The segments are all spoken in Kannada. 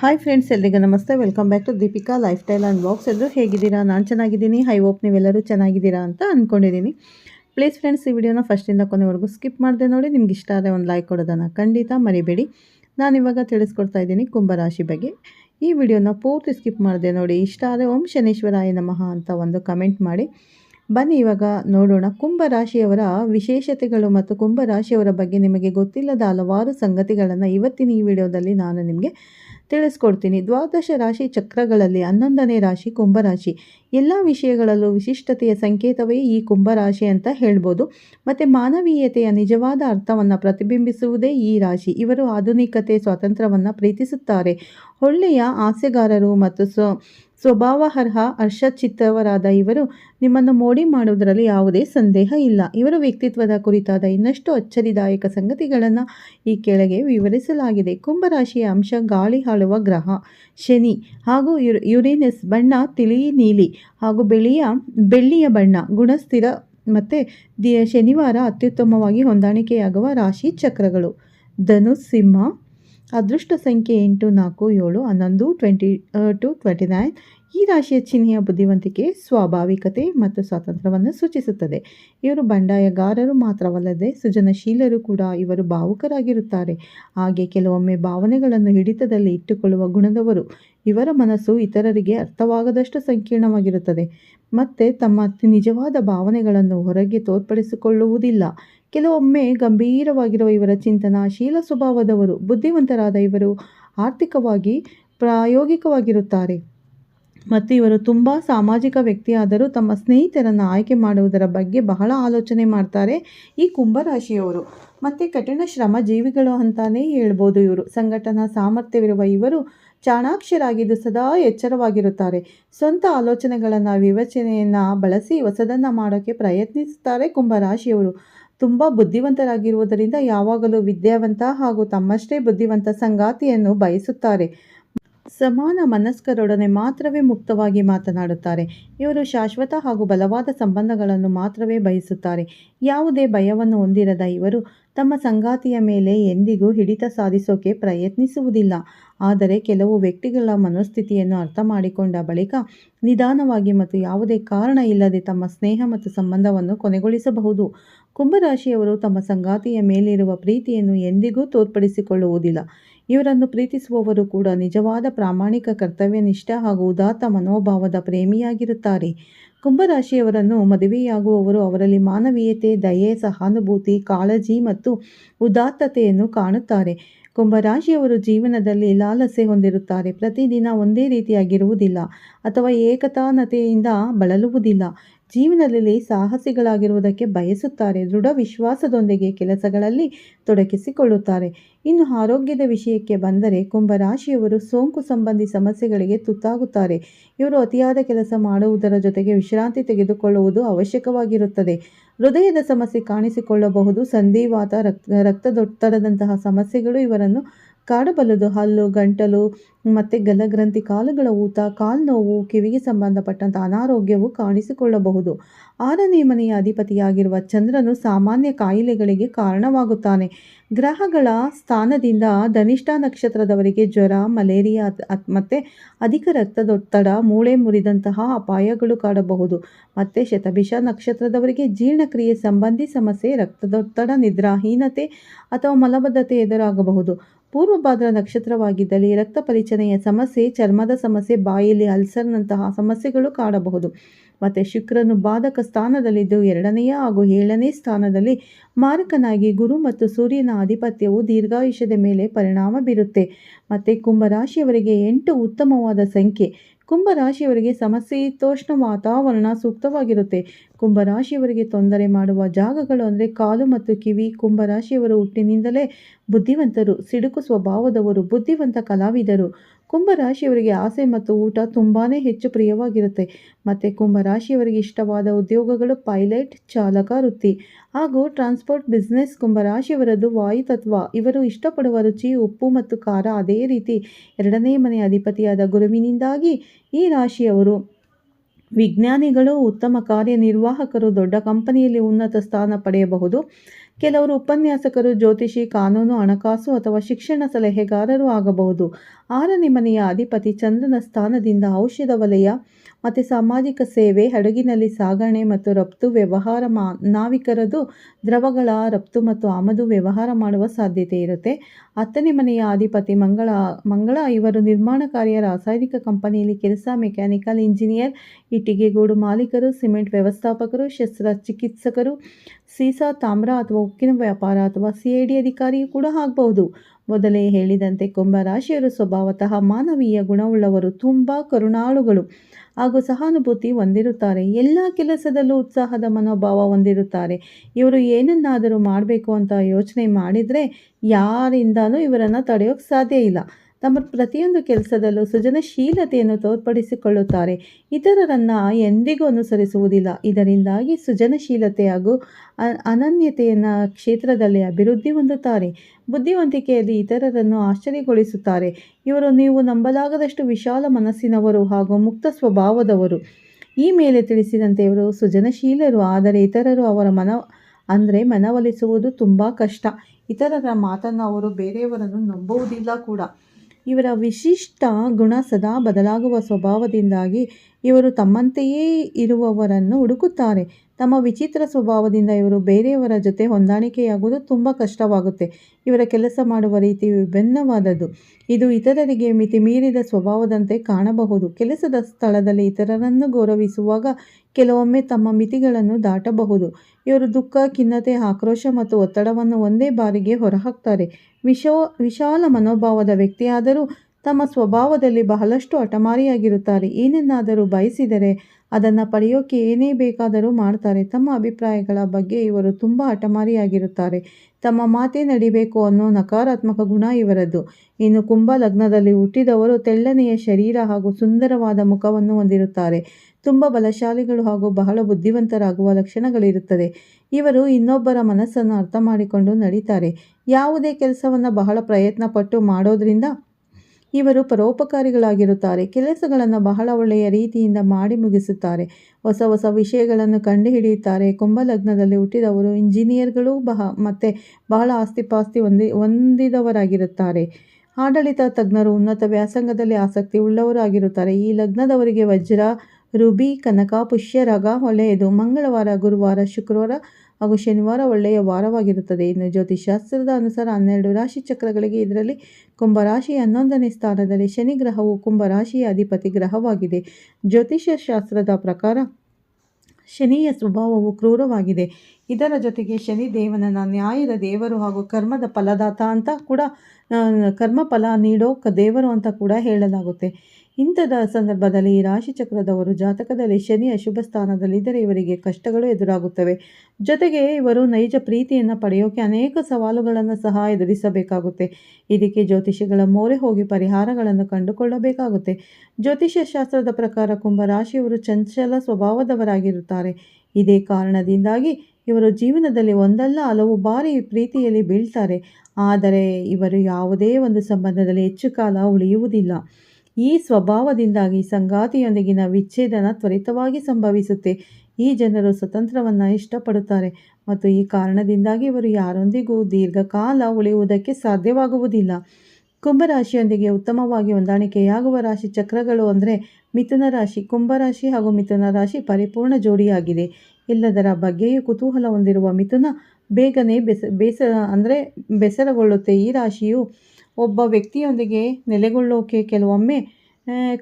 ಹಾಯ್ ಫ್ರೆಂಡ್ಸ್ ಎಲ್ರಿಗೂ ನಮಸ್ತೆ. Welcome back to Deepika lifestyle and vlogs ಎಲ್ಲರೂ ಹೇಗಿದ್ದೀರಾ? ನಾನು ಚೆನ್ನಾಗಿದ್ದೀನಿ. ಹೈ ಓಪ್ ನೀವೆಲ್ಲರೂ ಚೆನ್ನಾಗಿದ್ದೀರಾ ಅಂತ ಅಂದ್ಕೊಂಡಿದ್ದೀನಿ ಪ್ಲೀಸ್ ಫ್ರೆಂಡ್ಸ್ ಈ ವಿಡಿಯೋನ ಫಸ್ಟಿಂದ ಕೊನೆವರೆಗೂ ಸ್ಕಿಪ್ ಮಾಡಿದೆ ನೋಡಿ. ನಿಮ್ಗೆ ಇಷ್ಟ ಆದರೆ ಒಂದು ಲೈಕ್ ಕೊಡೋದನ್ನು ಖಂಡಿತ ಮರಿಬೇಡಿ. ನಾನು ಇವಾಗ ತಿಳಿಸ್ಕೊಡ್ತಾ ಇದ್ದೀನಿ ಕುಂಭರಾಶಿ ಬಗ್ಗೆ. ಈ ವಿಡಿಯೋನ ಪೂರ್ತಿ ಸ್ಕಿಪ್ ಮಾಡಿದೆ ನೋಡಿ. ಇಷ್ಟ ಆದರೆ ಓಂ ಶನೇಶ್ವರಾಯ ನಮಃ ಅಂತ ಒಂದು ಕಮೆಂಟ್ ಮಾಡಿ. ಬನ್ನಿ ಇವಾಗ ನೋಡೋಣ. ಕುಂಭರಾಶಿಯವರ ವಿಶೇಷತೆಗಳು ಮತ್ತು ಕುಂಭರಾಶಿಯವರ ಬಗ್ಗೆ ನಿಮಗೆ ಗೊತ್ತಿಲ್ಲದ ಹಲವಾರು ಸಂಗತಿಗಳನ್ನು ಇವತ್ತಿನ ಈ ವಿಡಿಯೋದಲ್ಲಿ ನಾನು ನಿಮಗೆ ತಿಳಿಸ್ಕೊಡ್ತೀನಿ. ದ್ವಾದಶ ರಾಶಿ ಚಕ್ರಗಳಲ್ಲಿ ಹನ್ನೊಂದನೇ ರಾಶಿ ಕುಂಭರಾಶಿ ಎಲ್ಲ ವಿಷಯಗಳಲ್ಲೂ ವಿಶಿಷ್ಟತೆಯ ಸಂಕೇತವೇ ಈ ಕುಂಭರಾಶಿ ಅಂತ ಹೇಳ್ಬೋದು. ಮತ್ತು ಮಾನವೀಯತೆಯ ನಿಜವಾದ ಅರ್ಥವನ್ನು ಪ್ರತಿಬಿಂಬಿಸುವುದೇ ಈ ರಾಶಿ. ಇವರು ಆಧುನಿಕತೆ, ಸ್ವಾತಂತ್ರ್ಯವನ್ನು ಪ್ರೀತಿಸುತ್ತಾರೆ. ಒಳ್ಳೆಯ ಹಾಸ್ಯಗಾರರು ಮತ್ತು ಸ್ವ ಸ್ವಭಾವಹರ್ಹ ಹರ್ಷಚಿತ್ತವರಾದ ಇವರು ನಿಮ್ಮನ್ನು ಮೋಡಿ ಮಾಡುವುದರಲ್ಲಿ ಯಾವುದೇ ಸಂದೇಹ ಇಲ್ಲ. ಇವರ ವ್ಯಕ್ತಿತ್ವದ ಕುರಿತಾದ ಇನ್ನಷ್ಟು ಅಚ್ಚರಿದಾಯಕ ಸಂಗತಿಗಳನ್ನು ಈ ಕೆಳಗೆ ವಿವರಿಸಲಾಗಿದೆ. ಕುಂಭರಾಶಿಯ ಅಂಶ ಗಾಳಿ ಹಾಳುವ ಗ್ರಹ, ಶನಿ ಹಾಗೂ ಯು ಯುರೇನಸ್ ಬಣ್ಣ ತಿಳಿ ನೀಲಿ ಹಾಗೂ ಬೆಳೆಯ ಬೆಳ್ಳಿಯ ಬಣ್ಣ ಗುಣಸ್ಥಿರ ಮತ್ತು ದಿ ಶನಿವಾರ ಅತ್ಯುತ್ತಮವಾಗಿ ಹೊಂದಾಣಿಕೆಯಾಗುವ ರಾಶಿ ಚಕ್ರಗಳು. ಧನುಸ್ ಅದೃಷ್ಟ ಸಂಖ್ಯೆ ಎಂಟು ನಾಲ್ಕು ಏಳು ಹನ್ನೊಂದು ಟ್ವೆಂಟಿ, ಟು ಟ್ವೆಂಟಿ ನೈನ್ ಈ ರಾಶಿಯ ಚಿಹ್ನೆಯ ಬುದ್ಧಿವಂತಿಕೆ ಸ್ವಾಭಾವಿಕತೆ ಮತ್ತು ಸ್ವಾತಂತ್ರ್ಯವನ್ನು ಸೂಚಿಸುತ್ತದೆ. ಇವರು ಬಂಡಾಯಗಾರರು ಮಾತ್ರವಲ್ಲದೆ ಸೃಜನಶೀಲರು ಕೂಡ ಇವರು ಭಾವುಕರಾಗಿರುತ್ತಾರೆ. ಹಾಗೆ ಕೆಲವೊಮ್ಮೆ ಭಾವನೆಗಳನ್ನು ಹಿಡಿತದಲ್ಲಿ ಇಟ್ಟುಕೊಳ್ಳುವ ಗುಣದವರು ಇವರ ಮನಸ್ಸು ಇತರರಿಗೆ ಅರ್ಥವಾಗದಷ್ಟು ಸಂಕೀರ್ಣವಾಗಿರುತ್ತದೆ. ಮತ್ತು ತಮ್ಮ ನಿಜವಾದ ಭಾವನೆಗಳನ್ನು ಹೊರಗೆ ತೋರ್ಪಡಿಸಿಕೊಳ್ಳುವುದಿಲ್ಲ. ಕೆಲವೊಮ್ಮೆ ಗಂಭೀರವಾಗಿರುವ ಇವರ ಚಿಂತನ ಶೀಲ ಸ್ವಭಾವದವರು, ಬುದ್ಧಿವಂತರಾದ ಇವರು ಆರ್ಥಿಕವಾಗಿ ಪ್ರಾಯೋಗಿಕವಾಗಿರುತ್ತಾರೆ. ಮತ್ತು ಇವರು ತುಂಬ ಸಾಮಾಜಿಕ ವ್ಯಕ್ತಿಯಾದರೂ ತಮ್ಮ ಸ್ನೇಹಿತರನ್ನು ಆಯ್ಕೆ ಮಾಡುವುದರ ಬಗ್ಗೆ ಬಹಳ ಆಲೋಚನೆ ಮಾಡ್ತಾರೆ ಈ ಕುಂಭರಾಶಿಯವರು. ಮತ್ತು ಕಠಿಣ ಶ್ರಮ ಜೀವಿಗಳು ಅಂತಲೇ ಹೇಳ್ಬೋದು ಇವರು. ಸಂಘಟನಾ ಸಾಮರ್ಥ್ಯವಿರುವ ಇವರು ಚಾಣಾಕ್ಷರಾಗಿದ್ದು ಸದಾ ಎಚ್ಚರವಾಗಿರುತ್ತಾರೆ. ಸ್ವಂತ ಆಲೋಚನೆಗಳನ್ನು, ವಿವೇಚನೆಯನ್ನು ಬಳಸಿ ಹೊಸದನ್ನು ಮಾಡೋಕ್ಕೆ ಪ್ರಯತ್ನಿಸುತ್ತಾರೆ ಕುಂಭರಾಶಿಯವರು. ತುಂಬ ಬುದ್ಧಿವಂತರಾಗಿರುವುದರಿಂದ ಯಾವಾಗಲೂ ವಿದ್ಯಾವಂತ ಹಾಗೂ ತಮ್ಮಷ್ಟೇ ಬುದ್ಧಿವಂತ ಸಂಗಾತಿಯನ್ನು ಬಯಸುತ್ತಾರೆ. ಸಮಾನ ಮನಸ್ಕರೊಡನೆ ಮಾತ್ರವೇ ಮುಕ್ತವಾಗಿ ಮಾತನಾಡುತ್ತಾರೆ. ಇವರು ಶಾಶ್ವತ ಹಾಗೂ ಬಲವಾದ ಸಂಬಂಧಗಳನ್ನು ಮಾತ್ರವೇ ಬಯಸುತ್ತಾರೆ. ಯಾವುದೇ ಭಯವನ್ನು ಹೊಂದಿರದ ಇವರು ತಮ್ಮ ಸಂಗಾತಿಯ ಮೇಲೆ ಎಂದಿಗೂ ಹಿಡಿತ ಸಾಧಿಸೋಕೆ ಪ್ರಯತ್ನಿಸುವುದಿಲ್ಲ. ಆದರೆ ಕೆಲವು ವ್ಯಕ್ತಿಗಳ ಮನೋಸ್ಥಿತಿಯನ್ನು ಅರ್ಥ ಮಾಡಿಕೊಂಡ ಬಳಿಕ ನಿಧಾನವಾಗಿ ಮತ್ತು ಯಾವುದೇ ಕಾರಣ ಇಲ್ಲದೆ ತಮ್ಮ ಸ್ನೇಹ ಮತ್ತು ಸಂಬಂಧವನ್ನು ಕೊನೆಗೊಳಿಸಬಹುದು. ಕುಂಭರಾಶಿಯವರು ತಮ್ಮ ಸಂಗಾತಿಯ ಮೇಲಿರುವ ಪ್ರೀತಿಯನ್ನು ಎಂದಿಗೂ ತೋರ್ಪಡಿಸಿಕೊಳ್ಳುವುದಿಲ್ಲ. ಇವರನ್ನು ಪ್ರೀತಿಸುವವರು ಕೂಡ ನಿಜವಾದ ಪ್ರಾಮಾಣಿಕ ಕರ್ತವ್ಯನಿಷ್ಠ ಹಾಗೂ ಉದಾತ್ತ ಮನೋಭಾವದ ಪ್ರೇಮಿಯಾಗಿರುತ್ತಾರೆ. ಕುಂಭರಾಶಿಯವರನ್ನು ಮದುವೆಯಾಗುವವರು ಅವರಲ್ಲಿ ಮಾನವೀಯತೆ, ದಯೆ, ಸಹಾನುಭೂತಿ, ಕಾಳಜಿ ಮತ್ತು ಉದಾತ್ತತೆಯನ್ನು ಕಾಣುತ್ತಾರೆ. ಕುಂಭರಾಶಿಯವರು ಜೀವನದಲ್ಲಿ ಲಾಲಸೆ ಹೊಂದಿರುತ್ತಾರೆ. ಪ್ರತಿದಿನ ಒಂದೇ ರೀತಿಯಾಗಿರುವುದಿಲ್ಲ ಅಥವಾ ಏಕತಾನತೆಯಿಂದ ಬಳಲುವುದಿಲ್ಲ. ಜೀವನದಲ್ಲಿ ಸಾಹಸಿಗಳಾಗಿರುವುದಕ್ಕೆ ಬಯಸುತ್ತಾರೆ. ದೃಢ ವಿಶ್ವಾಸದೊಂದಿಗೆ ಕೆಲಸಗಳಲ್ಲಿ ತೊಡಗಿಸಿಕೊಳ್ಳುತ್ತಾರೆ. ಇನ್ನು ಆರೋಗ್ಯದ ವಿಷಯಕ್ಕೆ ಬಂದರೆ ಕುಂಭರಾಶಿಯವರು ಸೋಂಕು ಸಂಬಂಧಿ ಸಮಸ್ಯೆಗಳಿಗೆ ತುತ್ತಾಗುತ್ತಾರೆ. ಇವರು ಅತಿಯಾದ ಕೆಲಸ ಮಾಡುವುದರ ಜೊತೆಗೆ ವಿಶ್ರಾಂತಿ ತೆಗೆದುಕೊಳ್ಳುವುದು ಅವಶ್ಯಕವಾಗಿರುತ್ತದೆ. ಹೃದಯದ ಸಮಸ್ಯೆ ಕಾಣಿಸಿಕೊಳ್ಳಬಹುದು. ಸಂಧಿವಾತ, ರಕ್ತ, ರಕ್ತದೊತ್ತಡದಂತಹ ಸಮಸ್ಯೆಗಳು ಇವರನ್ನು ಕಾಡಬಲ್ಲದು ಹಲ್ಲು, ಗಂಟಲು ಮತ್ತು ಗಲಗ್ರಂಥಿ ಕಾಲುಗಳ ಊತ ಕಾಲು ನೋವು ಕಿವಿಗೆ ಸಂಬಂಧಪಟ್ಟಂಥ ಅನಾರೋಗ್ಯವು ಕಾಣಿಸಿಕೊಳ್ಳಬಹುದು. ಆರನೇ ಮನೆಯ ಅಧಿಪತಿಯಾಗಿರುವ ಚಂದ್ರನು ಸಾಮಾನ್ಯ ಕಾಯಿಲೆಗಳಿಗೆ ಕಾರಣವಾಗುತ್ತಾನೆ. ಗ್ರಹಗಳ ಸ್ಥಾನದಿಂದ ಧನಿಷ್ಠ ನಕ್ಷತ್ರದವರಿಗೆ ಜ್ವರ, ಮಲೇರಿಯಾ ಮತ್ತು ಅಧಿಕ ರಕ್ತದೊತ್ತಡ, ಮೂಳೆ ಮುರಿದಂತಹ ಅಪಾಯಗಳು ಕಾಡಬಹುದು. ಮತ್ತು ಶತಭಿಷ ನಕ್ಷತ್ರದವರಿಗೆ ಜೀರ್ಣಕ್ರಿಯೆ ಸಂಬಂಧಿ ಸಮಸ್ಯೆ, ರಕ್ತದೊತ್ತಡ, ನಿದ್ರಾಹೀನತೆ ಅಥವಾ ಮಲಬದ್ಧತೆ ಎದುರಾಗಬಹುದು. ಪೂರ್ವಭಾದ್ರ ನಕ್ಷತ್ರವಾಗಿದ್ದಲ್ಲಿ ರಕ್ತ ಪರಿಚನೆಯ ಸಮಸ್ಯೆ, ಚರ್ಮದ ಸಮಸ್ಯೆ, ಬಾಯಲ್ಲಿ ಅಲ್ಸರ್ನಂತಹ ಸಮಸ್ಯೆಗಳು ಕಾಡಬಹುದು ಮತ್ತು ಶುಕ್ರನು ಬಾಧಕ ಸ್ಥಾನದಲ್ಲಿದ್ದು ಎರಡನೆಯ ಹಾಗೂ ಏಳನೇ ಸ್ಥಾನದಲ್ಲಿ ಮಾರಕನಾಗಿ ಗುರು ಮತ್ತು ಸೂರ್ಯನ ಆಧಿಪತ್ಯವು ದೀರ್ಘಾಯುಷ್ಯದ ಮೇಲೆ ಪರಿಣಾಮ ಬೀರುತ್ತೆ. ಮತ್ತು ಕುಂಭರಾಶಿಯವರಿಗೆ ಎಂಟು ಉತ್ತಮವಾದ ಸಂಖ್ಯೆ ಕುಂಭರಾಶಿಯವರಿಗೆ ಸಮಶೀತೋಷ್ಣ ವಾತಾವರಣ ಸೂಕ್ತವಾಗಿರುತ್ತೆ. ಕುಂಭರಾಶಿಯವರಿಗೆ ತೊಂದರೆ ಮಾಡುವ ಜಾಗಗಳು ಅಂದರೆ ಕಾಲು ಮತ್ತು ಕಿವಿ ಕುಂಭರಾಶಿಯವರು ಹುಟ್ಟಿನಿಂದಲೇ ಬುದ್ಧಿವಂತರು, ಸಿಡುಕು ಸ್ವಭಾವದವರು, ಬುದ್ಧಿವಂತ ಕಲಾವಿದರು. ಕುಂಭರಾಶಿಯವರಿಗೆ ಆಸೆ ಮತ್ತು ಊಟ ತುಂಬಾ ಹೆಚ್ಚು ಪ್ರಿಯವಾಗಿರುತ್ತೆ. ಮತ್ತು ಕುಂಭರಾಶಿಯವರಿಗೆ ಇಷ್ಟವಾದ ಉದ್ಯೋಗಗಳು ಪೈಲಟ್, ಚಾಲಕ, ವೃತ್ತಿ ಹಾಗೂ ಟ್ರಾನ್ಸ್ಪೋರ್ಟ್, ಬಿಸ್ನೆಸ್, ಕುಂಭರಾಶಿಯವರದ್ದು ವಾಯುತತ್ವ ಇವರು ಇಷ್ಟಪಡುವ ರುಚಿ, ಉಪ್ಪು ಮತ್ತು ಖಾರ ಅದೇ ರೀತಿ. ಎರಡನೇ ಮನೆಯ ಅಧಿಪತಿಯಾದ ಗುರುವಿನಿಂದಾಗಿ ಈ ರಾಶಿಯವರು ವಿಜ್ಞಾನಿಗಳು, ಉತ್ತಮ ಕಾರ್ಯನಿರ್ವಾಹಕರು, ದೊಡ್ಡ ಕಂಪನಿಯಲ್ಲಿ ಉನ್ನತ ಸ್ಥಾನ ಪಡೆಯಬಹುದು. ಕೆಲವರು ಉಪನ್ಯಾಸಕರು, ಜ್ಯೋತಿಷಿ, ಕಾನೂನು, ಹಣಕಾಸು ಅಥವಾ ಶಿಕ್ಷಣ ಸಲಹೆಗಾರರು ಆಗಬಹುದು. ಆರನೇ ಮನೆಯ ಅಧಿಪತಿ ಚಂದ್ರನ ಸ್ಥಾನದಿಂದ ಔಷಧ ವಲಯ ಮತ್ತು ಸಾಮಾಜಿಕ ಸೇವೆ, ಹಡಗಿನಲ್ಲಿ ಸಾಗಣೆ ಮತ್ತು ರಫ್ತು ವ್ಯವಹಾರ ಮಾ, ನಾವಿಕರದು ದ್ರವಗಳ ರಫ್ತು ಮತ್ತು ಆಮದು ವ್ಯವಹಾರ ಮಾಡುವ ಸಾಧ್ಯತೆ ಇರುತ್ತೆ. ಹತ್ತನೇ ಮನೆಯ ಅಧಿಪತಿ ಮಂಗಳ ಮಂಗಳ ಇವರು ನಿರ್ಮಾಣ ಕಾರ್ಯ ರಾಸಾಯನಿಕ ಕಂಪನಿಯಲ್ಲಿ ಕೆಲಸ, ಮೆಕ್ಯಾನಿಕಲ್ ಇಂಜಿನಿಯರ್, ಇಟ್ಟಿಗೆಗೂಡು ಮಾಲೀಕರು, ಸಿಮೆಂಟ್ ವ್ಯವಸ್ಥಾಪಕರು, ಶಸ್ತ್ರಚಿಕಿತ್ಸಕರು, ಸೀಸಾ ತಾಮ್ರ ಅಥವಾ ಉಕ್ಕಿನ ವ್ಯಾಪಾರ ಅಥವಾ ಸಿ ಐ ಡಿ ಅಧಿಕಾರಿಯೂ ಕೂಡ ಆಗಬಹುದು. ಮೊದಲೇ ಹೇಳಿದಂತೆ ಕುಂಭರಾಶಿಯವರು ಸ್ವಭಾವತಃ ಮಾನವೀಯ ಗುಣವುಳ್ಳವರು, ತುಂಬ ಕರುಣಾಳುಗಳು. ಹಾಗೂ ಸಹಾನುಭೂತಿ ಹೊಂದಿರುತ್ತಾರೆ. ಎಲ್ಲ ಕೆಲಸದಲ್ಲೂ ಉತ್ಸಾಹದ ಮನೋಭಾವ ಹೊಂದಿರುತ್ತಾರೆ. ಇವರು ಏನನ್ನಾದರೂ ಮಾಡಬೇಕು ಅಂತ ಯೋಚನೆ ಮಾಡಿದರೆ ಯಾರಿಂದಲೂ ಇವರನ್ನು ತಡೆಯೋಕ್ಕೆ ಸಾಧ್ಯ ಇಲ್ಲ. ತಮ್ಮ ಪ್ರತಿಯೊಂದು ಕೆಲಸದಲ್ಲೂ ಸೃಜನಶೀಲತೆಯನ್ನು ತೋರ್ಪಡಿಸಿಕೊಳ್ಳುತ್ತಾರೆ. ಇತರರನ್ನು ಎಂದಿಗೂ ಅನುಸರಿಸುವುದಿಲ್ಲ. ಇದರಿಂದಾಗಿ ಸೃಜನಶೀಲತೆ ಹಾಗೂ ಅನನ್ಯತೆಯನ್ನು ಕ್ಷೇತ್ರದಲ್ಲಿ ಅಭಿವೃದ್ಧಿ ಹೊಂದುತ್ತಾರೆ. ಬುದ್ಧಿವಂತಿಕೆಯಲ್ಲಿ ಇತರರನ್ನು ಆಶ್ಚರ್ಯಗೊಳಿಸುತ್ತಾರೆ. ಇವರು ನೀವು ನಂಬಲಾಗದಷ್ಟು ವಿಶಾಲ ಮನಸ್ಸಿನವರು ಹಾಗೂ ಮುಕ್ತ ಸ್ವಭಾವದವರು. ಈ ಮೇಲೆ ತಿಳಿಸಿದಂತೆ ಇವರು ಸೃಜನಶೀಲರು. ಆದರೆ ಇತರರು ಅವರ ಮನ, ಅಂದರೆ ಮನವೊಲಿಸುವುದು ತುಂಬ ಕಷ್ಟ. ಇತರರ ಮಾತನ್ನು ಅವರು ಬೇರೆಯವರನ್ನು ನಂಬುವುದಿಲ್ಲ ಕೂಡ. ಇವರ ವಿಶಿಷ್ಟ ಗುಣ ಸದಾ ಬದಲಾಗುವ ಸ್ವಭಾವದಿಂದಾಗಿ ಇವರು ತಮ್ಮಂತೆಯೇ ಇರುವವರನ್ನು ಹುಡುಕುತ್ತಾರೆ. ತಮ್ಮ ವಿಚಿತ್ರ ಸ್ವಭಾವದಿಂದ ಇವರು ಬೇರೆಯವರ ಜೊತೆ ಹೊಂದಾಣಿಕೆಯಾಗುವುದು ತುಂಬ ಕಷ್ಟವಾಗುತ್ತೆ. ಇವರ ಕೆಲಸ ಮಾಡುವ ರೀತಿ ವಿಭಿನ್ನವಾದದ್ದು. ಇದು ಇತರರಿಗೆ ಮಿತಿ ಮೀರಿದ ಸ್ವಭಾವದಂತೆ ಕಾಣಬಹುದು. ಕೆಲಸದ ಸ್ಥಳದಲ್ಲಿ ಇತರರನ್ನು ಗೌರವಿಸುವಾಗ ಕೆಲವೊಮ್ಮೆ ತಮ್ಮ ಮಿತಿಗಳನ್ನು ದಾಟಬಹುದು. ಇವರು ದುಃಖ, ಖಿನ್ನತೆ, ಆಕ್ರೋಶ ಮತ್ತು ಒತ್ತಡವನ್ನು ಒಂದೇ ಬಾರಿಗೆ ಹೊರಹಾಕ್ತಾರೆ. ವಿಶೋ, ವಿಶಾಲ ಮನೋಭಾವದ ವ್ಯಕ್ತಿಯಾದರೂ ತಮ್ಮ ಸ್ವಭಾವದಲ್ಲಿ ಬಹಳಷ್ಟು ಅಟಮಾರಿಯಾಗಿರುತ್ತಾರೆ ಏನನ್ನಾದರೂ ಬಯಸಿದರೆ ಅದನ್ನು ಪಡೆಯೋಕೆ ಏನೇ ಬೇಕಾದರೂ ಮಾಡ್ತಾರೆ. ತಮ್ಮ ಅಭಿಪ್ರಾಯಗಳ ಬಗ್ಗೆ ಇವರು ತುಂಬ ಅಟಮಾರಿಯಾಗಿರುತ್ತಾರೆ ತಮ್ಮ ಮಾತೇ ನಡಿಬೇಕು ಅನ್ನೋ ನಕಾರಾತ್ಮಕ ಗುಣ ಇವರದ್ದು. ಇನ್ನು ಕುಂಭ ಲಗ್ನದಲ್ಲಿ ಹುಟ್ಟಿದವರು ತೆಳ್ಳನೆಯ ಶರೀರ ಹಾಗೂ ಸುಂದರವಾದ ಮುಖವನ್ನು ಹೊಂದಿರುತ್ತಾರೆ. ತುಂಬ ಬಲಶಾಲಿಗಳು ಹಾಗೂ ಬಹಳ ಬುದ್ಧಿವಂತರಾಗುವ ಲಕ್ಷಣಗಳಿರುತ್ತದೆ. ಇವರು ಇನ್ನೊಬ್ಬರ ಮನಸ್ಸನ್ನು ಅರ್ಥ ಮಾಡಿಕೊಂಡು ನಡೀತಾರೆ. ಯಾವುದೇ ಕೆಲಸವನ್ನು ಬಹಳ ಪ್ರಯತ್ನ ಪಟ್ಟು ಮಾಡೋದ್ರಿಂದ ಇವರು ಪರೋಪಕಾರಿಗಳಾಗಿರುತ್ತಾರೆ. ಕೆಲಸಗಳನ್ನು ಬಹಳ ಒಳ್ಳೆಯ ರೀತಿಯಿಂದ ಮಾಡಿ ಮುಗಿಸುತ್ತಾರೆ. ಹೊಸ ಹೊಸ ವಿಷಯಗಳನ್ನು ಕಂಡುಹಿಡಿಯುತ್ತಾರೆ. ಕುಂಭಲಗ್ನದಲ್ಲಿ ಹುಟ್ಟಿದವರು ಇಂಜಿನಿಯರ್ಗಳು ಬಹ, ಮತ್ತು ಬಹಳ ಆಸ್ತಿಪಾಸ್ತಿ ಹೊಂದಿ, ಹೊಂದಿದವರಾಗಿರುತ್ತಾರೆ. ಆಡಳಿತ ತಜ್ಞರು ಉನ್ನತ ವ್ಯಾಸಂಗದಲ್ಲಿ ಆಸಕ್ತಿ ಉಳ್ಳವರಾಗಿರುತ್ತಾರೆ. ಈ ಲಗ್ನದವರಿಗೆ ವಜ್ರ, ರುಬಿ, ಕನಕ, ಪುಷ್ಯರಾಗ ಒಳ್ಳೆಯದು. ಮಂಗಳವಾರ, ಗುರುವಾರ, ಶುಕ್ರವಾರ ಹಾಗೂ ಶನಿವಾರ ಒಳ್ಳೆಯ ವಾರವಾಗಿರುತ್ತದೆ. ಇನ್ನು ಜ್ಯೋತಿಷಾಸ್ತ್ರದ ಅನುಸಾರ ಹನ್ನೆರಡು ರಾಶಿ ಚಕ್ರಗಳಿಗೆ ಇದರಲ್ಲಿ ಕುಂಭರಾಶಿ ಹನ್ನೊಂದನೇ ಸ್ಥಾನದಲ್ಲಿ ಶನಿ ಗ್ರಹವು ಕುಂಭರಾಶಿಯ ಅಧಿಪತಿ ಗ್ರಹವಾಗಿದೆ. ಜ್ಯೋತಿಷ್ಯ ಶಾಸ್ತ್ರದ ಪ್ರಕಾರ ಶನಿಯ ಸ್ವಭಾವವು ಕ್ರೂರವಾಗಿದೆ. ಇದರ ಜೊತೆಗೆ ಶನಿ ದೇವನ ನ್ಯಾಯದ ದೇವರು ಹಾಗೂ ಕರ್ಮದ ಫಲದಾತ ಅಂತ ಕೂಡ ಕರ್ಮ ಫಲ ನೀಡೋ ದೇವರು ಅಂತ ಕೂಡ ಹೇಳಲಾಗುತ್ತೆ. ಇಂಥದ ಸಂದರ್ಭದಲ್ಲಿ ಈ ರಾಶಿಚಕ್ರದವರು ಜಾತಕದಲ್ಲಿ ಶನಿ ಅಶುಭ ಸ್ಥಾನದಲ್ಲಿದ್ದರೆ ಇವರಿಗೆ ಕಷ್ಟಗಳು ಎದುರಾಗುತ್ತವೆ. ಜೊತೆಗೆ ಇವರು ನೈಜ ಪ್ರೀತಿಯನ್ನು ಪಡೆಯೋಕೆ ಅನೇಕ ಸವಾಲುಗಳನ್ನು ಸಹ ಎದುರಿಸಬೇಕಾಗುತ್ತೆ. ಇದಕ್ಕೆ ಜ್ಯೋತಿಷಿಗಳ ಮೋರೆ ಹೋಗಿ ಪರಿಹಾರಗಳನ್ನು ಕಂಡುಕೊಳ್ಳಬೇಕಾಗುತ್ತೆ. ಜ್ಯೋತಿಷ್ಯ ಶಾಸ್ತ್ರದ ಪ್ರಕಾರ ಕುಂಭರಾಶಿಯವರು ಚಂಚಲ ಸ್ವಭಾವದವರಾಗಿರುತ್ತಾರೆ. ಇದೇ ಕಾರಣದಿಂದಾಗಿ ಇವರು ಜೀವನದಲ್ಲಿ ಒಂದಲ್ಲ, ಹಲವು ಬಾರಿ ಪ್ರೀತಿಯಲ್ಲಿ ಬೀಳ್ತಾರೆ. ಆದರೆ ಇವರು ಯಾವುದೇ ಒಂದು ಸಂಬಂಧದಲ್ಲಿ ಹೆಚ್ಚು ಕಾಲ ಉಳಿಯುವುದಿಲ್ಲ. ಈ ಸ್ವಭಾವದಿಂದಾಗಿ ಸಂಗಾತಿಯೊಂದಿಗಿನ ವಿಚ್ಛೇದನ ತ್ವರಿತವಾಗಿ ಸಂಭವಿಸುತ್ತೆ. ಈ ಜನರು ಸ್ವತಂತ್ರವನ್ನು ಇಷ್ಟಪಡುತ್ತಾರೆ ಮತ್ತು ಈ ಕಾರಣದಿಂದಾಗಿ ಇವರು ಯಾರೊಂದಿಗೂ ದೀರ್ಘಕಾಲ ಉಳಿಯುವುದಕ್ಕೆ ಸಾಧ್ಯವಾಗುವುದಿಲ್ಲ. ಕುಂಭರಾಶಿಯೊಂದಿಗೆ ಉತ್ತಮವಾಗಿ ಹೊಂದಾಣಿಕೆಯಾಗುವ ರಾಶಿ ಚಕ್ರಗಳು ಅಂದರೆ ಮಿಥುನ ರಾಶಿ, ಕುಂಭರಾಶಿ ಹಾಗೂ ಮಿಥುನ ರಾಶಿ ಪರಿಪೂರ್ಣ ಜೋಡಿಯಾಗಿದೆ. ಎಲ್ಲದರ ಬಗ್ಗೆಯೂ ಕುತೂಹಲ ಹೊಂದಿರುವ ಮಿಥುನ ಬೇಗನೆ ಬೆಸ ಬೇಸರ ಅಂದರೆ ಬೇಸರಗೊಳ್ಳುತ್ತೆ. ಈ ರಾಶಿಯು ಒಬ್ಬ ವ್ಯಕ್ತಿಯೊಂದಿಗೆ ನೆಲೆಗೊಳ್ಳೋಕೆ ಕೆಲವೊಮ್ಮೆ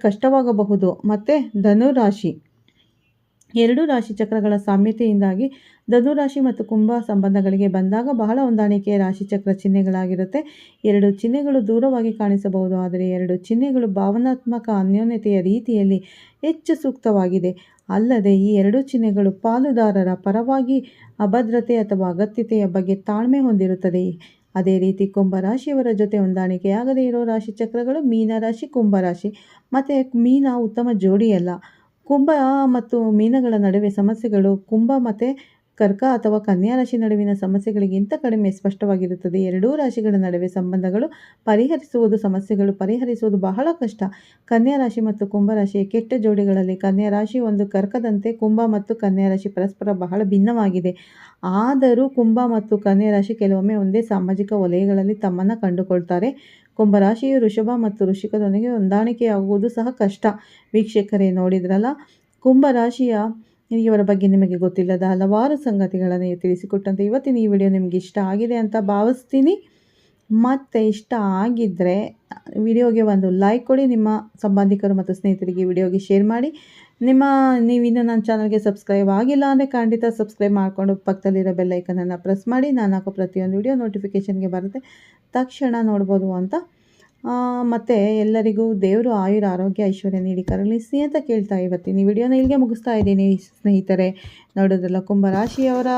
ಕಷ್ಟವಾಗಬಹುದು. ಮತ್ತು ಧನುರಾಶಿ. ಎರಡು ರಾಶಿ ಚಕ್ರಗಳ ಸಾಮ್ಯತೆಯಿಂದಾಗಿ ಧನುರಾಶಿ ಮತ್ತು ಕುಂಭ ಸಂಬಂಧಗಳಿಗೆ ಬಂದಾಗ ಬಹಳ ಹೊಂದಾಣಿಕೆಯ ರಾಶಿಚಕ್ರ ಚಿಹ್ನೆಗಳಾಗಿರುತ್ತೆ. ಎರಡು ಚಿಹ್ನೆಗಳು ದೂರವಾಗಿ ಕಾಣಿಸಬಹುದು, ಆದರೆ ಎರಡು ಚಿಹ್ನೆಗಳು ಭಾವನಾತ್ಮಕ ಅನ್ಯೋನ್ಯತೆಯ ರೀತಿಯಲ್ಲಿ ಹೆಚ್ಚು ಸೂಕ್ತವಾಗಿದೆ. ಅಲ್ಲದೆ ಈ ಎರಡು ಚಿಹ್ನೆಗಳು ಪಾಲುದಾರರ ಪರವಾಗಿ ಅಭದ್ರತೆ ಅಥವಾ ಅಗತ್ಯತೆಯ ಬಗ್ಗೆ ತಾಳ್ಮೆ ಹೊಂದಿರುತ್ತದೆ. ಅದೇ ರೀತಿ ಕುಂಭರಾಶಿಯವರ ಜೊತೆ ಹೊಂದಾಣಿಕೆಯಾಗದೇ ಇರೋ ರಾಶಿ ಚಕ್ರಗಳು ಮೀನರಾಶಿ ಕುಂಭರಾಶಿ ಮತ್ತು ಮೀನ ಉತ್ತಮ ಜೋಡಿಯಲ್ಲ ಕುಂಭ ಮತ್ತು ಮೀನಗಳ ನಡುವೆ ಸಮಸ್ಯೆಗಳು, ಕುಂಭ ಮತ್ತು ಕರ್ಕ ಅಥವಾ ಕನ್ಯಾ ರಾಶಿ ನಡುವಿನ ಸಮಸ್ಯೆಗಳಿಗಿಂತ ಕಡಿಮೆ ಸ್ಪಷ್ಟವಾಗಿರುತ್ತದೆ. ಎರಡೂ ರಾಶಿಗಳ ನಡುವೆ ಸಂಬಂಧಗಳು ಪರಿಹರಿಸುವುದು ಸಮಸ್ಯೆಗಳು, ಪರಿಹರಿಸುವುದು ಬಹಳ ಕಷ್ಟ. ಕನ್ಯಾ ರಾಶಿ ಮತ್ತು ಕುಂಭರಾಶಿಯ ಕೆಟ್ಟ ಜೋಡಿಗಳಲ್ಲಿ ಕನ್ಯಾ ರಾಶಿ ಒಂದು ಕರ್ಕದಂತೆ ಕುಂಭ ಮತ್ತು ಕನ್ಯಾ ರಾಶಿ ಪರಸ್ಪರ ಬಹಳ ಭಿನ್ನವಾಗಿದೆ. ಆದರೂ ಕುಂಭ ಮತ್ತು ಕನ್ಯಾ ರಾಶಿ ಕೆಲವೊಮ್ಮೆ ಒಂದೇ ಸಾಮಾಜಿಕ ವಲಯಗಳಲ್ಲಿ ತಮ್ಮನ್ನು ಕಂಡುಕೊಳ್ತಾರೆ. ಕುಂಭರಾಶಿಯು ಋಷಭ ಮತ್ತು ವೃಷಿಕದೊಂದಿಗೆ ಹೊಂದಾಣಿಕೆಯಾಗುವುದು ಸಹ ಕಷ್ಟ. ವೀಕ್ಷಕರೇ ನೋಡಿದ್ರಲ್ಲ, ಕುಂಭರಾಶಿಯ ಇವರ ಬಗ್ಗೆ ನಿಮಗೆ ಗೊತ್ತಿಲ್ಲದ ಹಲವಾರು ಸಂಗತಿಗಳನ್ನು ತಿಳಿಸಿಕೊಟ್ಟಂತೆ ಇವತ್ತಿನ ಈ ವಿಡಿಯೋ ನಿಮಗೆ ಇಷ್ಟ ಆಗಿದೆ ಅಂತ ಭಾವಿಸ್ತೀನಿ. ಮತ್ತು ಇಷ್ಟ ಆಗಿದ್ದರೆ ವಿಡಿಯೋಗೆ ಒಂದು ಲೈಕ್ ಕೊಡಿ, ನಿಮ್ಮ ಸಂಬಂಧಿಕರು ಮತ್ತು ಸ್ನೇಹಿತರಿಗೆ ವಿಡಿಯೋಗೆ ಶೇರ್ ಮಾಡಿ. ನಿಮ್ಮ ನೀವಿನ್ನೂ ನನ್ನ ಚಾನಲ್ಗೆ ಸಬ್ಸ್ಕ್ರೈಬ್ ಆಗಿಲ್ಲ ಅಂದರೆ ಖಂಡಿತ ಸಬ್ಸ್ಕ್ರೈಬ್ ಮಾಡಿಕೊಂಡು ಪಕ್ಕದಲ್ಲಿರೋ ಬೆಲ್ಲೈಕನನ್ನು ಪ್ರೆಸ್ ಮಾಡಿ. ನಾನು ಹಾಕೋ ಪ್ರತಿಯೊಂದು ವಿಡಿಯೋ ನೋಟಿಫಿಕೇಷನ್ಗೆ ಬರುತ್ತೆ. ತಕ್ಷಣ ನೋಡ್ಬೋದು ಅಂತ ಮತ್ತು ಎಲ್ಲರಿಗೂ ದೇವರು ಆಯುರ ಆರೋಗ್ಯ ಐಶ್ವರ್ಯ ನೀಡಿ ಕರುಣಿಸಿ ಅಂತ ಕೇಳ್ತಾ ಇವತ್ತಿನ ಈ ವಿಡಿಯೋನ ಇಲ್ಲಿಗೆ ಮುಗಿಸ್ತಾ ಇದ್ದೀನಿ. ಸ್ನೇಹಿತರೆ, ನೋಡೋದ್ರಲ್ಲ ಕುಂಭರಾಶಿಯವರ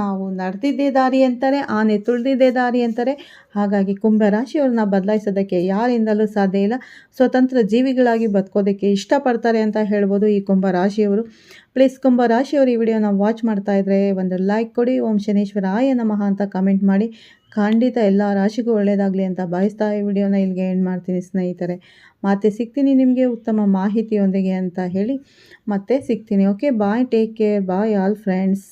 ನಾವು ನಡೆದಿದ್ದೇ ದಾರಿ ಅಂತಾರೆ ಆನೆ ತುಳಿದಿದ್ದೇ ದಾರಿ ಅಂತಾರೆ ಹಾಗಾಗಿ ಕುಂಭರಾಶಿಯವ್ರನ್ನ ಬದಲಾಯಿಸೋದಕ್ಕೆ ಯಾರಿಂದಲೂ ಸಾಧ್ಯ ಇಲ್ಲ. ಸ್ವತಂತ್ರ ಜೀವಿಗಳಾಗಿ ಬದುಕೋದಕ್ಕೆ ಇಷ್ಟಪಡ್ತಾರೆ ಅಂತ ಹೇಳ್ಬೋದು ಈ ಕುಂಭರಾಶಿಯವರು ಪ್ಲೀಸ್ ಕುಂಭರಾಶಿಯವರು ಈ ವಿಡಿಯೋನ ವಾಚ್ ಮಾಡ್ತಾ ಇದ್ರೆ ಒಂದು ಲೈಕ್ ಕೊಡಿ. ಓಂ ಶನೇಶ್ವರ ಆಯ ನಮಃ ಅಂತ ಕಮೆಂಟ್ ಮಾಡಿ. ಖಂಡಿತ ಎಲ್ಲ ರಾಶಿಗೂ ಒಳ್ಳೆಯದಾಗಲಿ ಅಂತ ಬಯಸ್ತಾ ಈ ವಿಡಿಯೋನ ಇಲ್ಲಿಗೆ ಎಂಡ್ ಮಾಡ್ತೀನಿ ಸ್ನೇಹಿತರೆ. ಮತ್ತೆ ಸಿಗ್ತೀನಿ ನಿಮಗೆ ಉತ್ತಮ ಮಾಹಿತಿಯೊಂದಿಗೆ ಅಂತ ಹೇಳಿ ಮತ್ತೆ ಸಿಗ್ತೀನಿ. Okay bye take care bye all friends